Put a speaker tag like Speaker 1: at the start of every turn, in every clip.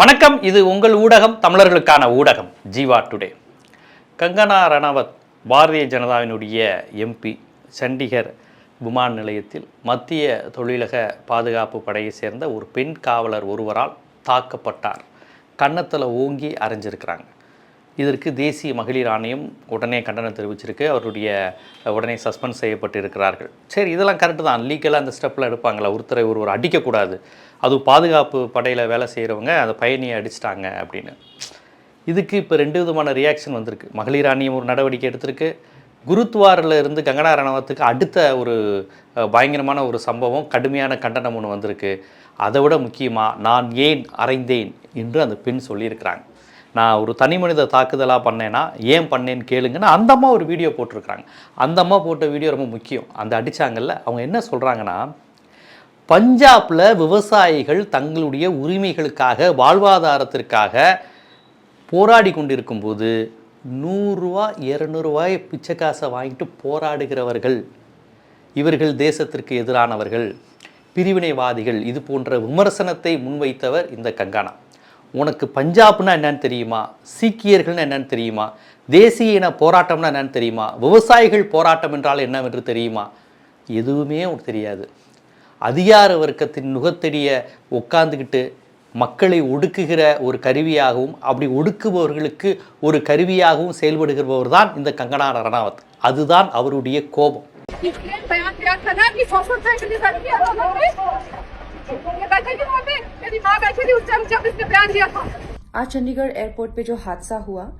Speaker 1: வணக்கம். இது உங்கள் ஊடகம் தமிழர்களுக்கான ஊடகம் ஜீவா டுடே. கங்கனா ரணாவத் பாரதிய ஜனதாவினுடைய எம்பி சண்டிகர் விமான நிலையத்தில் மத்திய தொழிலக பாதுகாப்பு படையை சேர்ந்த ஒரு பெண் காவலர் ஒருவரால் தாக்கப்பட்டார். கன்னத்தில் ஓங்கி அரைஞ்சிருக்கிறாங்க. இதற்கு தேசிய மகளிர் ஆணையம் உடனே கண்டனம் தெரிவிச்சிருக்கு. அவருடைய உடனே சஸ்பெண்ட் செய்யப்பட்டு இருக்கிறார்கள் சரி இதெல்லாம் கரெக்டு தான். லீகலாக அந்த ஸ்டெப்பில் எடுப்பாங்களா? ஒருத்தரை ஒருவர் அடிக்கக்கூடாது. அது பாதுகாப்பு படையில் வேலை செய்கிறவங்க அந்த பயணியை அடிச்சிட்டாங்க அப்படின்னு. இதுக்கு இப்போ ரெண்டு விதமான ரியாக்ஷன் வந்திருக்கு. மகளிர் ஆணையம் ஒரு நடவடிக்கை எடுத்திருக்கு. குருத்வாரில் இருந்து கங்கனா ரணவத்துக்கு அடுத்த ஒரு பயங்கரமான ஒரு சம்பவம் கடுமையான கண்டனம் ஒன்று வந்திருக்கு. அதை விட முக்கியமாக நான் ஏன் அறைந்தேன் என்று அந்த பெண் சொல்லியிருக்கிறாங்க. நான் ஒரு தனி மனித தாக்குதலாக பண்ணேன்னா ஏன் பண்ணேன்னு கேளுங்கன்னா அந்த அம்மா ஒரு வீடியோ போட்டிருக்கிறாங்க. அந்த அம்மா போட்ட வீடியோ ரொம்ப முக்கியம். அந்த அடித்தாங்கல்ல அவங்க என்ன சொல்கிறாங்கன்னா பஞ்சாபில் விவசாயிகள் தங்களுடைய உரிமைகளுக்காக வாழ்வாதாரத்திற்காக போராடி கொண்டிருக்கும்போது நூறுரூவா இரநூறுவாய் பிச்சை காசை வாங்கிட்டு போராடுகிறவர்கள் இவர்கள் தேசத்திற்கு எதிரானவர்கள் பிரிவினைவாதிகள் இது போன்ற விமர்சனத்தை முன்வைத்தவர் இந்த கங்கானா. உனக்கு பஞ்சாப்னா என்னன்னு தெரியுமா? சீக்கியர்கள்னு என்னன்னு தெரியுமா? தேசிய இன போராட்டம்னா என்னன்னு தெரியுமா? விவசாயிகள் போராட்டம் என்றால் என்னவென்று தெரியுமா? எதுவுமே உனக்கு தெரியாது. அதிகார வர்க்கத்தின் நுகத்தடிய உட்காந்துக்கிட்டு மக்களை ஒடுக்குகிற ஒரு கருவியாகவும் அப்படி ஒடுக்குபவர்களுக்கு ஒரு கருவியாகவும் செயல்படுகிறவர் தான் இந்த கங்கனா ரணாவத் அதுதான் அவருடைய கோபம்
Speaker 2: इसलिए बयान दिया था ना कि सौ सौ रुपए के लिए लड़की आ रही ये बैठे थे वहाँ पे मेरी माँ बैठी थी उस टाइम जब इसने बयान दिया था
Speaker 3: आज चंडीगढ़ एयरपोर्ट पे जो हादसा हुआ अ,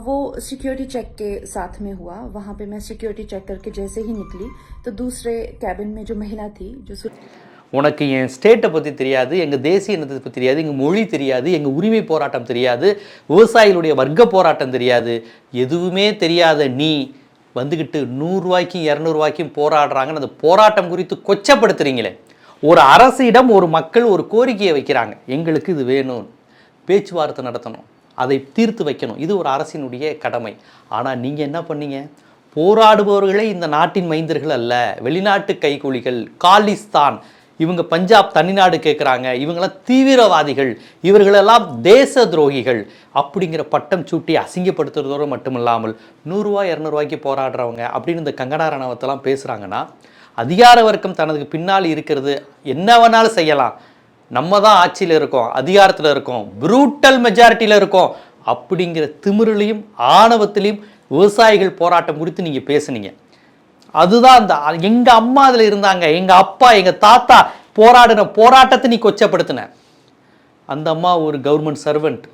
Speaker 3: वो सिक्योरिटी चेक के साथ में हुआ वहां पे मैं सिक्योरिटी चेक करके जैसे ही निकली तो दूसरे कैबिन में जो महिला थी जो सु-
Speaker 1: உனக்கு என் ஸ்டேட்டை பற்றி தெரியாது எங்கள் தேசிய இனத்தை பற்றி தெரியாது எங்கள் மொழி தெரியாது எங்கள் உரிமை போராட்டம் தெரியாது விவசாயிகளுடைய வர்க்க போராட்டம் தெரியாது எதுவுமே தெரியாத நீ வந்துக்கிட்டு நூறுரூவாய்க்கும் இரநூறுவாய்க்கும் போராடுறாங்கன்னு அந்த போராட்டம் குறித்து கொச்சப்படுத்துறீங்களே ஒரு அரசிடம் ஒரு மக்கள் ஒரு கோரிக்கையை வைக்கிறாங்க எங்களுக்கு இது வேணும் பேச்சுவார்த்தை நடத்தணும் அதை தீர்த்து வைக்கணும். இது ஒரு அரசினுடைய கடமை. ஆனால் நீங்கள் என்ன பண்ணீங்க? போராடுபவர்களே இந்த நாட்டின் மைந்தர்கள் அல்ல. வெளிநாட்டு கைக்கூலிகள் காலிஸ்தான் இவங்க பஞ்சாப் தனிநாடு கேட்குறாங்க இவங்கெல்லாம் தீவிரவாதிகள். இவர்களெல்லாம் தேச துரோகிகள். அப்படிங்கிற பட்டம் சூட்டி அசிங்கப்படுத்துறதோடு மட்டுமில்லாமல் நூறுரூவா இரநூறுவாய்க்கு போராடுறவங்க அப்படின்னு இந்த கங்கனா ரணவத்தெல்லாம் பேசுகிறாங்கன்னா அதிகார வர்க்கம் தனது பின்னால் இருக்கிறது. என்ன வேணாலும் செய்யலாம். நம்ம தான் ஆட்சியில் இருக்கோம் அதிகாரத்தில் இருக்கோம் ப்ரூட்டல் மெஜாரிட்டியில் இருக்கோம் அப்படிங்கிற திமிருலையும் ஆணவத்திலையும் விவசாயிகள் போராட்டம் குறித்து நீங்கள் பேசுனீங்க. அதுதான் அந்த எங்கள் அம்மா அதில் இருந்தாங்க எங்கள் அப்பா எங்கள் தாத்தா போராடின போராட்டத்தை நீ கொச்சப்படுத்தின. அந்த அம்மா ஒரு கவர்மெண்ட் சர்வெண்ட்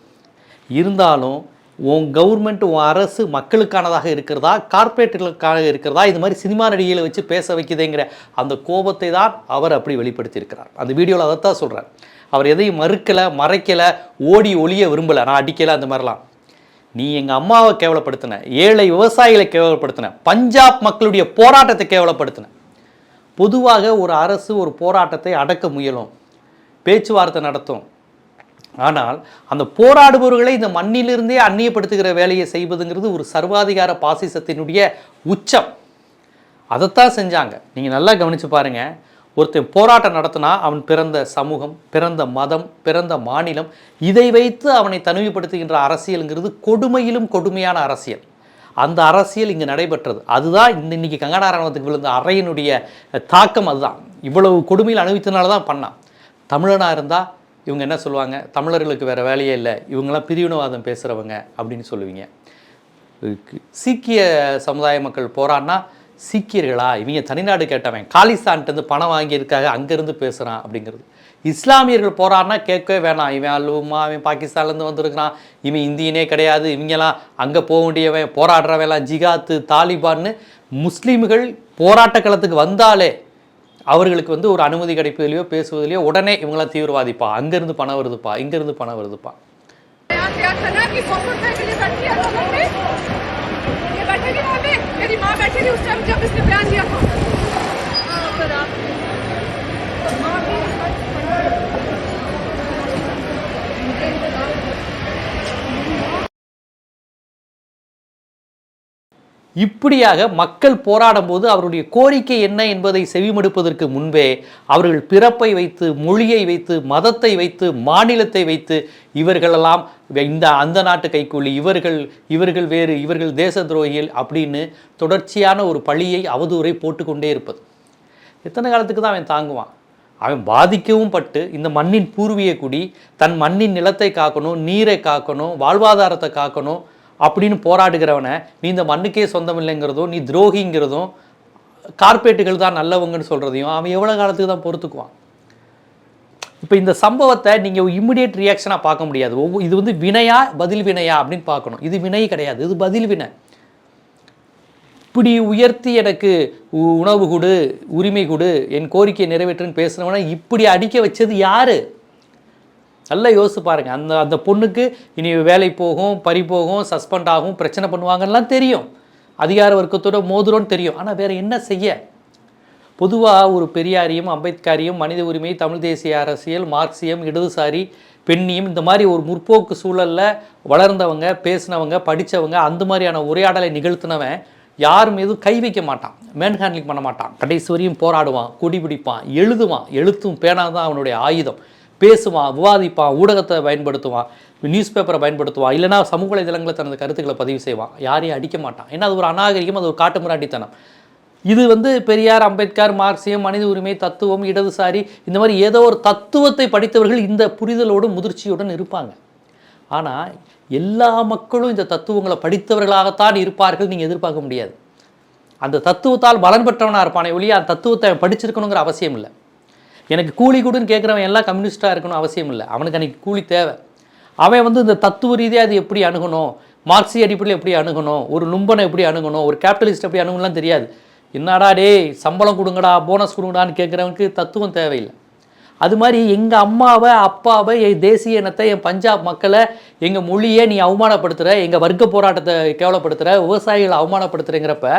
Speaker 1: இருந்தாலும் உன் கவர்மெண்ட் உன் அரசு மக்களுக்கானதாக இருக்கிறதா? கார்ப்பரேட்டுகளுக்காக இருக்கிறதா? இது மாதிரி சினிமா நடிகைகளை வச்சு பேச வைக்குதுங்கிற அந்த கோபத்தை தான் அவர் அப்படி வெளிப்படுத்தியிருக்கிறார். அந்த வீடியோவில் அதைத்தான் சொல்கிறார் அவர் எதையும் மறுக்கலை மறைக்கலை ஓடி ஒளிய விரும்பலை. நான் அடிக்கலை அந்த மாதிரிலாம். நீ எங்கள் அம்மாவை கேவலப்படுத்தின ஏழை விவசாயிகளை கேவலப்படுத்தின பஞ்சாப் மக்களுடைய போராட்டத்தை கேவலப்படுத்தின. பொதுவாக ஒரு அரசு ஒரு போராட்டத்தை அடக்க முயலும் பேச்சுவார்த்தை நடத்தும். ஆனால் அந்த போராடுபவர்களை இந்த மண்ணிலிருந்தே அந்நியப்படுத்துகிற வேலையை செய்வதுங்கிறது ஒரு சர்வாதிகார பாசிசத்தினுடைய உச்சம். அதைத்தான் செஞ்சாங்க. நீங்கள் நல்லா கவனித்து பாருங்கள் ஒருத்தன் போராட்டம் நடத்தினா அவன் பிறந்த சமூகம் பிறந்த மதம் பிறந்த மாநிலம் இதை வைத்து அவனை தனிமைப்படுத்துகின்ற அரசியலுங்கிறது கொடுமையிலும் கொடுமையான அரசியல். அந்த அரசியல் இங்கே நடைபெற்றது. அதுதான் இந்த இன்னைக்கு கங்கனா ரணவத்துக்கு விழுந்த அறையினுடைய தாக்கம் அதுதான். இவ்வளவு கொடுமையில் அனுபவித்தனால தான் பண்ணான். தமிழனாக இருந்தால் இவங்க என்ன சொல்லுவாங்க? தமிழர்களுக்கு வேறு வேலையே இல்லை. இவங்கெல்லாம் பிரிவினவாதம் பேசுகிறவங்க அப்படின்னு சொல்லுவீங்க. சீக்கிய சமுதாய மக்கள் போறான்னா சீக்கியர்களா? இவங்க தனிநாடு கேட்டவன். காலிஸ்தான்ட்டு பணம் வாங்கியிருக்காக அங்கேருந்து பேசுகிறான் அப்படிங்கிறது. இஸ்லாமியர்கள் போறான்னா கேட்கவே வேணாம். இவன் அல்லுமா அவன் பாகிஸ்தான்லேருந்து வந்திருக்கிறான். இவன் இந்தியனே கிடையாது. இவங்கெல்லாம் அங்கே போக வேண்டியவன் போராடுறவெல்லாம் ஜிகாத்து தாலிபான்னு முஸ்லீம்கள் போராட்ட களத்துக்கு வந்தாலே அவர்களுக்கு வந்து ஒரு அனுமதி கிடைப்பதிலையோ பேசுவதிலையோ உடனே இவங்களாம் தீவிரவாதிப்பா அங்கேருந்து பணம் வருதுப்பா இங்கேருந்து பணம் வருதுப்பா
Speaker 2: बयान दिया था ना कि सौ सौ रुपए के लिए लड़की आ रही ये बैठे थे वहाँ पे मेरी माँ बैठी थी उस टाइम जब इसने बयान दिया था
Speaker 1: இப்படியாக மக்கள் போராடும் போது அவருடைய கோரிக்கை என்ன என்பதை செவிமடுப்பதற்கு முன்பே அவர்கள் பிறப்பை வைத்து மொழியை வைத்து மதத்தை வைத்து மாநிலத்தை வைத்து இவர்களெல்லாம் இந்த அந்த நாட்டு கைக்கூலி இவர்கள் இவர்கள் வேறு இவர்கள் தேச துரோகிகள் அப்படின்னு தொடர்ச்சியான ஒரு பழியை அவதூறை போட்டுக்கொண்டே இருப்பது. எத்தனை காலத்துக்கு தான் அவன் தாங்குவான்? அவன் பாதிக்கவும் பட்டு இந்த மண்ணின் பூர்வீக குடி தன் மண்ணின் நிலத்தை காக்கணும் நீரை காக்கணும் வாழ்வாதாரத்தை காக்கணும் அப்படின்னு போராடுகிறவனை நீ இந்த மண்ணுக்கே சொந்தம் இல்லைங்கிறதும் நீ துரோகிங்கிறதும் கார்பரேட்டுகள் தான் நல்லவங்கன்னு சொல்கிறதையும் அவன் எவ்வளோ காலத்துக்கு தான் பொறுத்துக்குவான்? இப்போ இந்த சம்பவத்தை நீங்கள் இம்மிடியட் ரியாக்ஷனாக பார்க்க முடியாது. ஒவ்வொரு இது வந்து வினையா பதில் வினையா அப்படின்னு பார்க்கணும். இது வினை கிடையாது. இது பதில் வினை. இப்படி உயர்த்தி எனக்கு உ- உணவு கொடு உரிமை கொடு என் கோரிக்கையை நிறைவேற்றுன்னு பேசுனவனை இப்படி அடிக்க வச்சது யாரு? நல்லா யோசிச்சு பாருங்கள் அந்த அந்த பொண்ணுக்கு இனி வேலை போகும் பறி போகும் சஸ்பெண்ட் ஆகும் பிரச்சனை பண்ணுவாங்கலாம் தெரியும். அதிகார வர்க்கத்தோட மோதுறோன்னு தெரியும். ஆனால் வேறு என்ன செய்ய? பொதுவாக ஒரு பெரியாரியும் அம்பேத்கரையும் மனித உரிமை தமிழ் தேசிய அரசியல் மார்க்சியம் இடதுசாரி பெண்ணியம் இந்த மாதிரி ஒரு முற்போக்கு சூழலில் வளர்ந்தவங்க பேசினவங்க படித்தவங்க அந்த மாதிரியான உரையாடலை நிகழ்த்தினவன் யார் மீதும் கை வைக்க மாட்டான். மேன் ஹேண்ட்லிங் பண்ண மாட்டான். கடைசி வரையும் போராடுவான் குடி பிடிப்பான் எழுதுவான். எழுத்தும் பேனா தான் அவனுடைய ஆயுதம். பேசுவான் விவாதிப்பான் ஊடகத்தை பயன்படுத்துவான் நியூஸ் பேப்பரை பயன்படுத்துவான் இல்லைனா சமூக வலைதளங்களில் தனது கருத்துக்களை பதிவு செய்வான். யாரையும் அடிக்க மாட்டான். ஏன்னா அது ஒரு அநாகரிகம் அது ஒரு காட்டுமிராண்டித்தனம் இது வந்து பெரியார் அம்பேத்கர் மார்க்சியம் மனித உரிமை தத்துவம் இடதுசாரி இந்த மாதிரி ஏதோ ஒரு தத்துவத்தை படித்தவர்கள் இந்த புரிதலோடும் முதிர்ச்சியுடன் இருப்பாங்க. ஆனால் எல்லா மக்களும் இந்த தத்துவங்களை படித்தவர்களாகத்தான் இருப்பார்கள் நீங்கள் எதிர்பார்க்க முடியாது. அந்த தத்துவத்தால் பலன் பெற்றவனாக இருப்பானே ஒழிய அந்த தத்துவத்தை படிச்சிருக்கணுங்கிற அவசியம் இல்லை. எனக்கு கூலி கொடுன்னு கேட்குறவன் எல்லாம் கம்யூனிஸ்ட்டாக இருக்கணும் அவசியம் இல்லை. அவனுக்கு அன்றைக்கி கூலி தேவை. அவன் வந்து இந்த தத்துவ ரீதியாக அது எப்படி அணுகணும்? மார்க்சிய அடிப்படையில் எப்படி அணுகணும்? ஒரு லும்பனை எப்படி அணுகணும்? ஒரு கேபிட்டலிஸ்ட் எப்படி அணுகணும்லாம் தெரியாது. என்னடா டேய் சம்பளம் கொடுங்கடா போனஸ் கொடுங்கடான்னு கேட்குறவனுக்கு தத்துவம் தேவையில்லை. அது மாதிரி எங்கள் அம்மாவை அப்பாவை என் தேசிய இனத்தை என் பஞ்சாப் மக்களை எங்கள் மொழியை நீ அவமானப்படுத்துகிற எங்கள் வர்க்க போராட்டத்தை கேவலப்படுத்துகிற விவசாயிகளை அவமானப்படுத்துகிறேங்கிறப்ப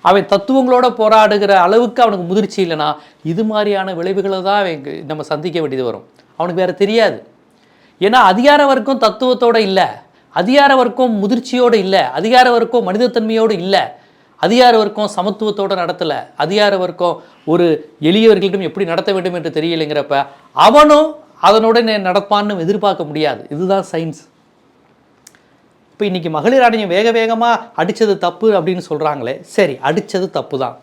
Speaker 1: அவன் தத்துவங்களோட போராடுகிற அளவுக்கு அவனுக்கு முதிர்ச்சி இல்லைனா இது மாதிரியான விளைவுகளை தான் அவன் நம்ம சந்திக்க வேண்டியது வரும். அவனுக்கு வேறு தெரியாது. ஏன்னா அதிகார வர்க்கம் தத்துவத்தோட இல்லை. அதிகார வர்க்கம் முதிர்ச்சியோடு இல்லை. அதிகார வர்க்கம் மனிதத்தன்மையோடு இல்லை. அதிகார வர்க்கம் சமத்துவத்தோட நடத்தலை. அதிகார வர்க்கம் ஒரு எளியவர்களிடம் எப்படி நடத்த வேண்டும் என்று தெரியலைங்கிறப்ப அவனும் அதனுடன் நடப்பான்னு எதிர்பார்க்க முடியாது. இதுதான் சயின்ஸ் இப்போ இன்றைக்கி மகளிர் ஆணையம் வேக வேகமாக அடித்தது தப்பு அப்படின்னு சொல்கிறாங்களே சரி அடித்தது தப்பு தான்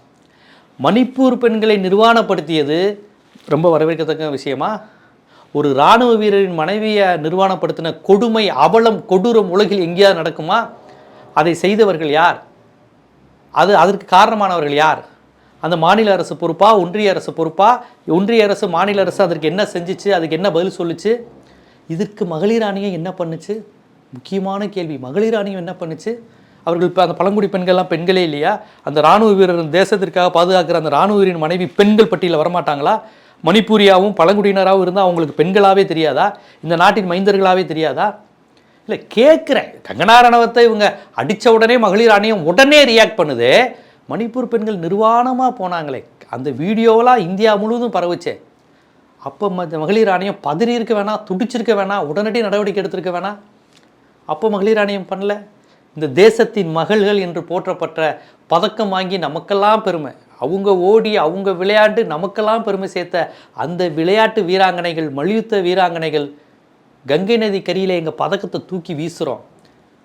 Speaker 1: மணிப்பூர் பெண்களை நிர்வாணப்படுத்தியது ரொம்ப வரவேற்கத்தக்க விஷயமா? ஒரு இராணுவ வீரரின் மனைவியை நிர்வாணப்படுத்தின கொடுமை அவலம் கொடூரம் உலகில் எங்கேயாவது நடக்குமா? அதை செய்தவர்கள் யார்? அது அதற்கு காரணமானவர்கள் யார்? அந்த மாநில அரசு பொறுப்பா? ஒன்றிய அரசு பொறுப்பா? ஒன்றிய அரசு மாநில அரசு அதற்கு என்ன செஞ்சுச்சு? அதுக்கு என்ன பதில் சொல்லிச்சு? இதற்கு மகளிர் ஆணையம் என்ன பண்ணுச்சு? முக்கியமான கேள்வி. மகளிர் ஆணையம் என்ன பண்ணுச்சு? அவர்கள் இப்போ அந்த பழங்குடி பெண்கள்லாம் பெண்களே இல்லையா? அந்த இராணுவ வீரர் தேசத்திற்காக பாதுகாக்கிற அந்த இராணுவ வீரின் மனைவி பெண்கள் பட்டியலில் வரமாட்டாங்களா? மணிப்பூரியாவும் பழங்குடியினராகவும் இருந்தால் அவங்களுக்கு பெண்களாகவே தெரியாதா? இந்த நாட்டின் மைந்தர்களாகவே தெரியாதா? இல்லை கேட்குறேன் கங்கனா ரணவத்தை இவங்க அடித்த உடனே மகளிர் ஆணையம் உடனே ரியாக்ட் பண்ணுது. மணிப்பூர் பெண்கள் நிர்வாணமாக போனாங்களே. அந்த வீடியோவெலாம் இந்தியா முழுவதும் பரவுச்சே. அப்போ மகளிர் ஆணையம் பதறி இருக்க வேணாம் துடிச்சிருக்க வேணாம் உடனடி நடவடிக்கை எடுத்திருக்க வேணாம். அப்போ மகளிர் ஆணையம் பண்ணல? இந்த தேசத்தின் மகள்கள் என்று போற்றப்பட்ட பதக்கம் வாங்கி நமக்கெல்லாம் பெருமை. அவங்க ஓடி அவங்க விளையாண்டு நமக்கெல்லாம் பெருமை சேர்த்த அந்த விளையாட்டு வீராங்கனைகள் மல்யுத்த வீராங்கனைகள் கங்கை நதி கரியில் எங்கள் பதக்கத்தை தூக்கி வீசுகிறோம்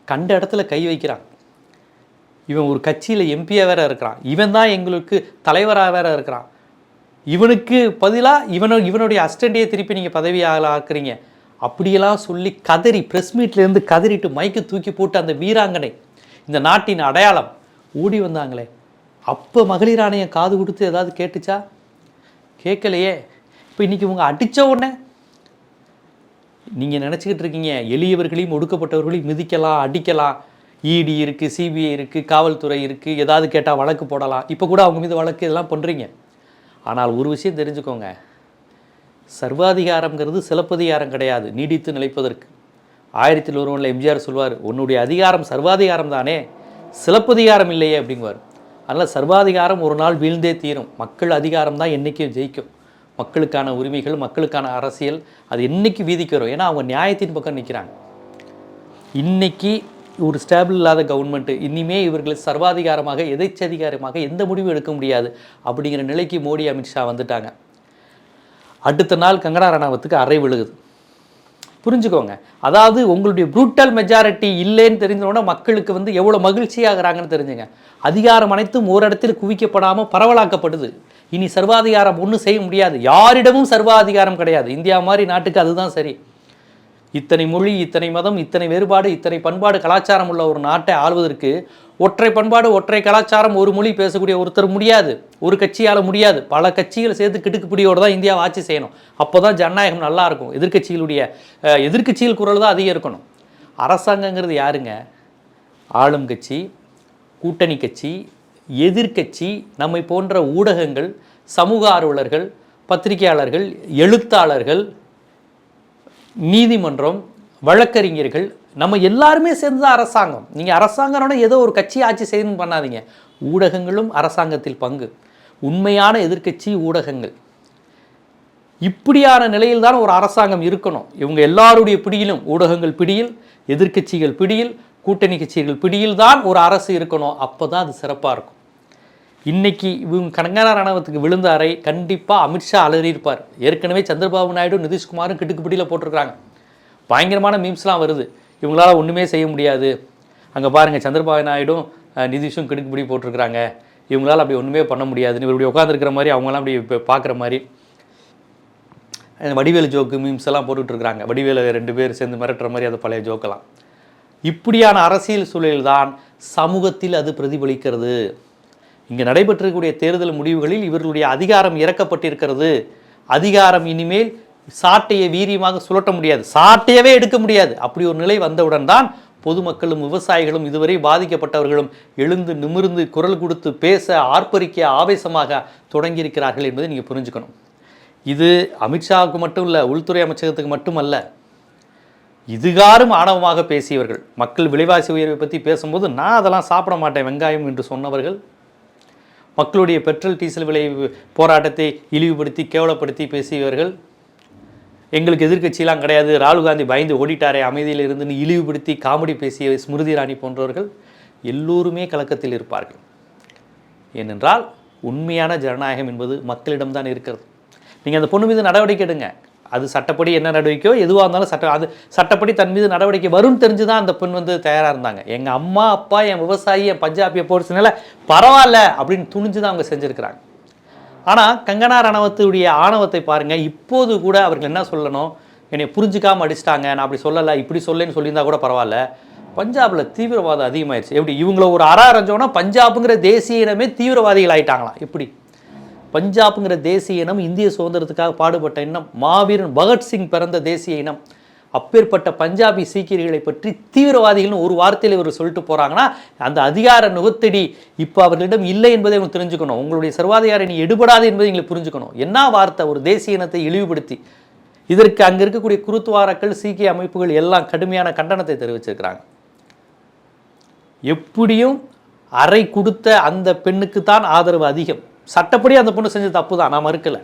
Speaker 1: கண்ட இடத்துல கை வைக்கிறான். இவன் ஒரு கட்சியில் எம்பியாக வேற இருக்கிறான். இவன் தான் எங்களுக்கு தலைவராக வேற இருக்கிறான். இவனுக்கு பதிலாக இவனோ இவனுடைய அஸ்டண்டையே திருப்பி நீங்கள் பதவியாக ஆக்குறீங்க. அப்படியெல்லாம் சொல்லி கதறி ப்ரெஸ் மீட்லேருந்து கதறிட்டு மைக்கு தூக்கி போட்டு அந்த வீராங்கனை இந்த நாட்டின் அடையாளம். ஓடி வந்தாங்களே. அப்போ மகளிர் ஆணையம் காது கொடுத்து ஏதாவது கேட்டுச்சா? கேட்கலையே. இப்போ இன்றைக்கி இவங்க அடித்த உடனே நீங்கள் நினச்சிக்கிட்டு இருக்கீங்க எளியவர்களையும் ஒடுக்கப்பட்டவர்களையும் மிதிக்கலாம் அடிக்கலாம். இடி இருக்குது சிபிஐ இருக்குது காவல்துறை இருக்குது ஏதாவது கேட்டால் வழக்கு போடலாம். இப்போ கூட அவங்க மீது வழக்கு இதெல்லாம் பண்ணுறீங்க ஆனால் ஒரு விஷயம் தெரிஞ்சுக்கோங்க. சர்வாதிகாரங்கிறது சிலப்பதிகாரம் கிடையாது நீடித்து நிலைப்பதற்கு. ஆயிரத்தில் ஒருவனில் எம்ஜிஆர் சொல்வார் உன்னுடைய அதிகாரம் சர்வாதிகாரம் தானே சிலப்பதிகாரம் இல்லையே அப்படிங்குவார். அதனால் சர்வாதிகாரம் ஒரு நாள் வீழ்ந்தே தீரும். மக்கள் அதிகாரம் தான் என்றைக்கும் ஜெயிக்கும். மக்களுக்கான உரிமைகள் மக்களுக்கான அரசியல் அது என்றைக்கு வீதிக்கு வரும்? ஏன்னா அவங்க நியாயத்தின் பக்கம் நிற்கிறாங்க இன்றைக்கி ஒரு ஸ்டேபிள் இல்லாத கவர்மெண்ட்டு இனிமே இவர்கள் சர்வாதிகாரமாக எதைச்சதிகாரமாக எந்த முடிவும் எடுக்க முடியாது அப்படிங்கிற நிலைக்கு மோடி அமித்ஷா வந்துட்டாங்க. அடுத்த நாள் கங்கனா ரணாவத்துக்கு அறை விழுகுது. புரிஞ்சுக்கோங்க. அதாவது உங்களுடைய ப்ரூட்டல் மெஜாரிட்டி இல்லைன்னு தெரிஞ்சோன்னா மக்களுக்கு வந்து எவ்வளோ மகிழ்ச்சியாகிறாங்கன்னு தெரிஞ்சுங்க. அதிகாரம் அனைத்தும் ஓரிடத்தில் குவிக்கப்படாமல் பரவலாக்கப்படுது. இனி சர்வாதிகாரம் ஒன்றும் செய்ய முடியாது. யாரிடமும் சர்வாதிகாரம் கிடையாது. இந்தியா மாதிரி நாட்டுக்கு அதுதான் சரி. இத்தனை மொழி இத்தனை மதம் இத்தனை வேறுபாடு இத்தனை பண்பாடு கலாச்சாரம் உள்ள ஒரு நாட்டை ஆள்வதற்கு ஒற்றை பண்பாடு ஒற்றை கலாச்சாரம் ஒரு மொழி பேசக்கூடிய ஒருத்தர் முடியாது. ஒரு கட்சியால் முடியாது. பல கட்சிகள் சேர்த்து கிட்டுக்குப்பிடியோடு தான் இந்தியாவை ஆட்சி செய்யணும். அப்போ தான் ஜனநாயகம் நல்லா இருக்கும். எதிர்க்கட்சிகளுடைய அஹ், குரல் தான் அதிகம் இருக்கணும். அரசாங்கங்கிறது யாருங்க? ஆளும் கட்சி கூட்டணி கட்சி எதிர்க்கட்சி நம்மை போன்ற ஊடகங்கள் சமூக ஆர்வலர்கள் பத்திரிகையாளர்கள் எழுத்தாளர்கள் நீதிமன்றம் வழக்கறிஞர்கள் நம்ம எல்லாருமே சேர்ந்து தான் அரசாங்கம். நீங்கள் அரசாங்கம்னா ஏதோ ஒரு கட்சி ஆட்சி செய்யணும்னு பண்ணாதீங்க. ஊடகங்களும் அரசாங்கத்தில் பங்கு. உண்மையான எதிர்க்கட்சி ஊடகங்கள். இப்படியான நிலையில் தான் ஒரு அரசாங்கம் இருக்கணும். இவங்க எல்லாருடைய பிடியிலும் ஊடகங்கள் பிடியில் எதிர்க்கட்சிகள் பிடியில் கூட்டணி கட்சிகள் பிடியில் தான் ஒரு அரசு இருக்கணும். அப்போ தான் அது சிறப்பாக இருக்கும். இன்னைக்கு இவங்க கனகனா ராணுவத்துக்கு விழுந்த அறை கண்டிப்பாக அமித்ஷா அலறியிருப்பார். ஏற்கனவே சந்திரபாபு நாயுடு நிதிஷ்குமாரும் கிட்டுக்குப்பிடியில் போட்டிருக்காங்க பயங்கரமான மீம்ஸ்லாம் வருது. இவங்களால ஒன்றுமே செய்ய முடியாது. அங்கே பாருங்கள் சந்திரபாபு நாயுடும் நிதிஷும் கிடுக்குப்பிடி போட்டிருக்கிறாங்க. இவங்களால அப்படி ஒன்றுமே பண்ண முடியாதுன்னு இப்படி உட்காந்துருக்கிற மாதிரி அவங்களாம் அப்படி இப்போ பார்க்குற மாதிரி. வடிவேலு ஜோக்கு மீம்ஸ் எல்லாம் போட்டுட்டு வடிவேலு ரெண்டு பேர் சேர்ந்து மிரட்டுற மாதிரி அது பழைய ஜோக்கெல்லாம் இப்படியான அரசியல் சூழல்தான் சமூகத்தில் அது பிரதிபலிக்கிறது. இங்கே நடைபெற்றிருக்கக்கூடிய தேர்தல் முடிவுகளில் இவர்களுடைய அதிகாரம் இறக்கப்பட்டிருக்கிறது. அதிகாரம் இனிமேல் சாட்டையை வீரியமாக சுழட்ட முடியாது. சாட்டையவே எடுக்க முடியாது. அப்படி ஒரு நிலை வந்தவுடன் தான் பொதுமக்களும் விவசாயிகளும் இதுவரை பாதிக்கப்பட்டவர்களும் எழுந்து நிமிர்ந்து குரல் கொடுத்து பேச ஆர்ப்பரிக்க ஆவேசமாக தொடங்கியிருக்கிறார்கள் என்பதை நீங்கள் புரிஞ்சுக்கணும். இது அமித்ஷாவுக்கு மட்டும் இல்லை உள்துறை அமைச்சகத்துக்கு மட்டுமல்ல. இதுகாரும் ஆணவமாக பேசியவர்கள். மக்கள் விலைவாசி உயர்வை பற்றி பேசும்போது நான் அதெல்லாம் சாப்பிட மாட்டேன் வெங்காயம் என்று சொன்னவர்கள். மக்களுடைய பெட்ரோல் டீசல் விலை போராட்டத்தை இழிவுபடுத்தி கேவலப்படுத்தி பேசியவர்கள். எங்களுக்கு எதிர்கட்சியெலாம் கிடையாது. ராகுல் காந்தி பயந்து ஓடிட்டாரே அமைதியில் இருந்துன்னு இழிவுபடுத்தி காமெடி பேசிய ஸ்மிருதி இராணி போன்றவர்கள் எல்லோருமே கலக்கத்தில் இருப்பார்கள். ஏனென்றால் உண்மையான ஜனநாயகம் என்பது மக்களிடம்தான் இருக்கிறது. நீங்கள் அந்த பொண்ணு மீது நடவடிக்கை எடுங்க. அது சட்டப்படி என்ன நடவடிக்கையோ எதுவாக இருந்தாலும் சட்ட அது சட்டப்படி தன் மீது நடவடிக்கை வரும்னு தெரிஞ்சு தான் அந்த பெண் வந்து தயாராக இருந்தாங்க. எங்கள் அம்மா அப்பா என் விவசாயி என் பஞ்சாபியை போடுச்சுனால பரவாயில்ல அப்படின்னு துணிஞ்சு தான் அவங்க செஞ்சுருக்கிறாங்க. ஆனால் கங்கனா ரணவத்துடைய ஆணவத்தை பாருங்கள் இப்போது கூட அவர்கள் என்ன சொல்லணும்? என்னை புரிஞ்சுக்காமல் அடிச்சிட்டாங்க நான் அப்படி சொல்லலை இப்படி சொல்லேன்னு சொல்லியிருந்தா கூட பரவாயில்ல. பஞ்சாபில் தீவிரவாதம் அதிகமாயிருச்சு. எப்படி? இவங்கள ஒரு அற அரைஞ்சோன்னா பஞ்சாபுங்கிற தேசிய இனமே தீவிரவாதிகள் ஆயிட்டாங்களாம். எப்படி? பஞ்சாபுங்கிற தேசிய இனம் இந்திய சுதந்திரத்துக்காக பாடுபட்ட இனம் மாவீரன் பகத்சிங் பிறந்த தேசிய இனம். அப்பேற்பட்ட பஞ்சாபி சீக்கியர்களை பற்றி தீவிரவாதிகள்னு ஒரு வார்த்தையில் இவர் சொல்லிட்டு போகிறாங்கன்னா அந்த அதிகார நுகத்தடி இப்போ அவர்களிடம் இல்லை என்பதை அவங்க தெரிஞ்சுக்கணும். உங்களுடைய சர்வாதிகார நீ எடுபடாது என்பதை எங்களுக்கு புரிஞ்சுக்கணும். என்ன வார்த்தை? ஒரு தேசிய இனத்தை இழிவுபடுத்தி. இதற்கு அங்கே இருக்கக்கூடிய குருத்துவாராக்கள் சீக்கிய அமைப்புகள் எல்லாம் கடுமையான கண்டனத்தை தெரிவிச்சிருக்கிறாங்க. எப்படியும் அறை கொடுத்த அந்த பெண்ணுக்கு தான் ஆதரவு அதிகம். சட்டப்படி அந்த பொண்ணு செஞ்ச தப்பு தான் நான் மறுக்கலை.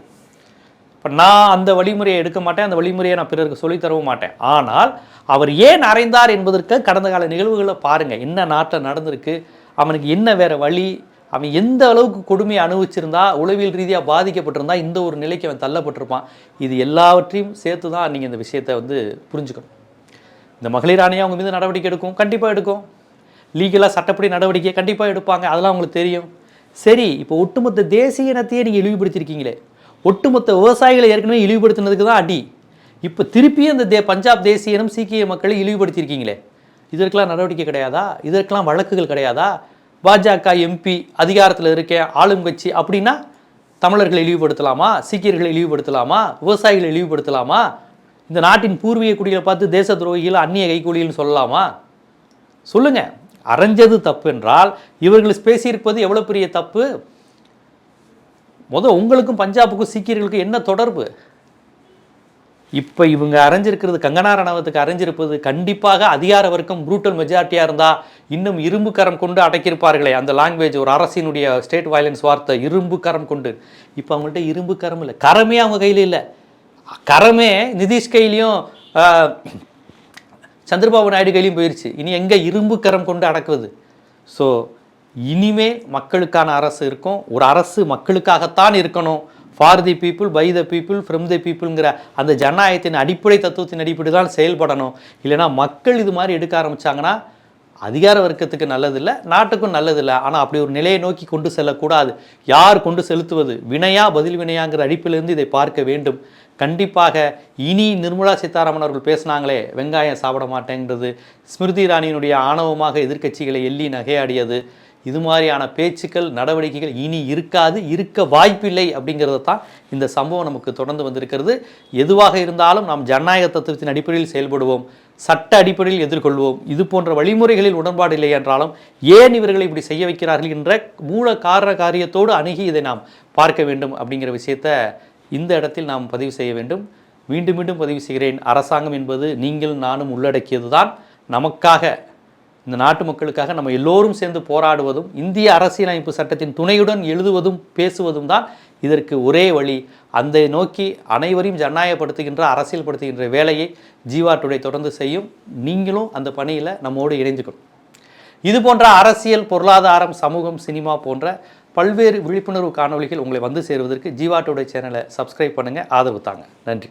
Speaker 1: இப்போ நான் அந்த வழிமுறையை எடுக்க மாட்டேன் அந்த வழிமுறையை நான் பிறருக்கு சொல்லித் தரவும் மாட்டேன். ஆனால் அவர் ஏன் அறைந்தார் என்பதற்கு கடந்த கால நிகழ்வுகளை பாருங்கள் என்ன நாட்டில் நடந்திருக்கு அவனுக்கு என்ன வேறு வழி அவன் எந்த அளவுக்கு கொடுமையை அனுபவிச்சிருந்தா உளவியல் ரீதியாக பாதிக்கப்பட்டிருந்தா இந்த ஒரு நிலைக்கு அவன் தள்ளப்பட்டிருப்பான். இது எல்லாவற்றையும் சேர்த்து தான் நீங்கள் இந்த விஷயத்தை வந்து புரிஞ்சுக்கணும். இந்த மகளிர் ஆணையம் அவங்க மீது நடவடிக்கை எடுக்கும் கண்டிப்பாக எடுக்கும். லீகலாக சட்டப்படி நடவடிக்கை கண்டிப்பாக எடுப்பாங்க அதெல்லாம் அவங்களுக்கு தெரியும். சரி இப்போ ஒட்டுமொத்த தேசிய இனத்தையே நீங்கள் இழிவுபடுத்தியிருக்கீங்களே ஒட்டுமொத்த விவசாயிகளை ஏற்கனவே இழிவுபடுத்தினதுக்கு தான் அடி. இப்போ திருப்பியும் இந்த தே பஞ்சாப் தேசியனும் சீக்கிய மக்களை இழிவுபடுத்தியிருக்கீங்களே. இதற்கெல்லாம் நடவடிக்கை கிடையாதா? இதற்கெல்லாம் வழக்குகள் கிடையாதா? பாஜக எம்பி அதிகாரத்தில் இருக்க ஆளும் கட்சி அப்படின்னா தமிழர்களை இழிவுபடுத்தலாமா? சீக்கியர்களை இழிவுபடுத்தலாமா? விவசாயிகளை இழிவுபடுத்தலாமா? இந்த நாட்டின் பூர்வீக குடிகளை பார்த்து தேச துரோகிகள் அந்நிய கைகூலிகள்னு சொல்லலாமா? சொல்லுங்க. அரைஞ்சது தப்பு என்றால் இவர்கள் பேசியிருப்பது எவ்வளோ பெரிய தப்பு? முதல் உங்களுக்கும் பஞ்சாபுக்கும் சீக்கியர்களுக்கும் என்ன தொடர்பு? இப்போ இவங்க அரைஞ்சிருக்கிறது கங்கனா ரணவத்துக்கு அரைஞ்சிருப்பது கண்டிப்பாக அதிகார வர்க்கம் ப்ரூட்டல் மெஜாரிட்டியாக இருந்தால் இன்னும் இரும்பு கரம் கொண்டு அடக்கியிருப்பார்களே. அந்த லாங்குவேஜ் ஒரு அரசினுடைய ஸ்டேட் வயலன்ஸ் வார்த்தை இரும்பு கரம் கொண்டு. இப்போ அவங்கள்ட்ட இரும்பு கரம் இல்லை. கரமே அவங்க கையில் இல்லை. கரமே நிதிஷ் கையிலையும் சந்திரபாபு நாயுடு கையிலையும் போயிடுச்சு இனி எங்கே இரும்பு கரம் கொண்டு அடக்குவது? ஸோ இனிமே மக்களுக்கான அரசு இருக்கும். ஒரு அரசு மக்களுக்காகத்தான் இருக்கணும். For the people by the people from the பீப்புள்ங்கிற அந்த ஜனநாயகத்தின் அடிப்படை தத்துவத்தின் அடிப்படை தான் செயல்படணும். இல்லைன்னா மக்கள் இது மாதிரி எடுக்க ஆரம்பிச்சாங்கன்னா அதிகார வர்க்கத்துக்கு நல்லதில்லை நாட்டுக்கும் நல்லதில்லை. ஆனால் அப்படி ஒரு நிலையை நோக்கி கொண்டு செல்லக்கூடாது. யார் கொண்டு செலுத்துவது? வினையா பதில் வினையாங்கிற அடிப்பிலிருந்து இதை பார்க்க வேண்டும். கண்டிப்பாக இனி நிர்மலா சீதாராமன் அவர்கள் பேசினாங்களே வெங்காயம் சாப்பிட மாட்டேங்கிறது ஸ்மிருதி இராணியினுடைய ஆணவமாக எதிர்க்கட்சிகளை எள்ளி நகையாடியது. இது மாதிரியான பேச்சுக்கள் நடவடிக்கைகள் இனி இருக்காது இருக்க வாய்ப்பில்லை அப்படிங்கிறத தான் இந்த சம்பவம் நமக்கு தொடர்ந்து வந்திருக்கிறது. எதுவாக இருந்தாலும் நாம் ஜனநாயக தத்துவத்தின் அடிப்படையில் செயல்படுவோம் சட்ட அடிப்படையில் எதிர்கொள்வோம். இது போன்ற வழிமுறைகளில் உடன்பாடு இல்லை என்றாலும் ஏன் இவர்களை இப்படி செய்ய வைக்கிறார்கள் என்ற மூல காரண காரியத்தோடு அணுகி இதை நாம் பார்க்க வேண்டும் அப்படிங்கிற விஷயத்தை இந்த இடத்தில் நாம் பதிவு செய்ய வேண்டும். மீண்டும் மீண்டும் பதிவு செய்கிறேன். அரசாங்கம் என்பது நீங்கள் நானும் உள்ளடக்கியது தான் நமக்காக இந்த நாட்டு மக்களுக்காக நம்ம எல்லோரும் சேர்ந்து போராடுவதும் இந்திய அரசியலமைப்பு சட்டத்தின் துணையுடன் எழுதுவதும் பேசுவதும் தான் இதற்கு ஒரே வழி. அந்த நோக்கி அனைவரையும் ஜனநாயகப்படுத்துகின்ற அரசியல்படுத்துகின்ற வேலையை ஜீவா டுடே தொடர்ந்து செய்யும். நீங்களும் அந்த பணியில் நம்மோடு இணைந்துக்கணும். இது போன்ற அரசியல் பொருளாதாரம் சமூகம் சினிமா போன்ற பல்வேறு விழிப்புணர்வு காணொளிகள் உங்களை வந்து சேருவதற்கு ஜீவா டுடே சேனலை சப்ஸ்கிரைப் பண்ணுங்கள் ஆதரவு தாங்க. நன்றி.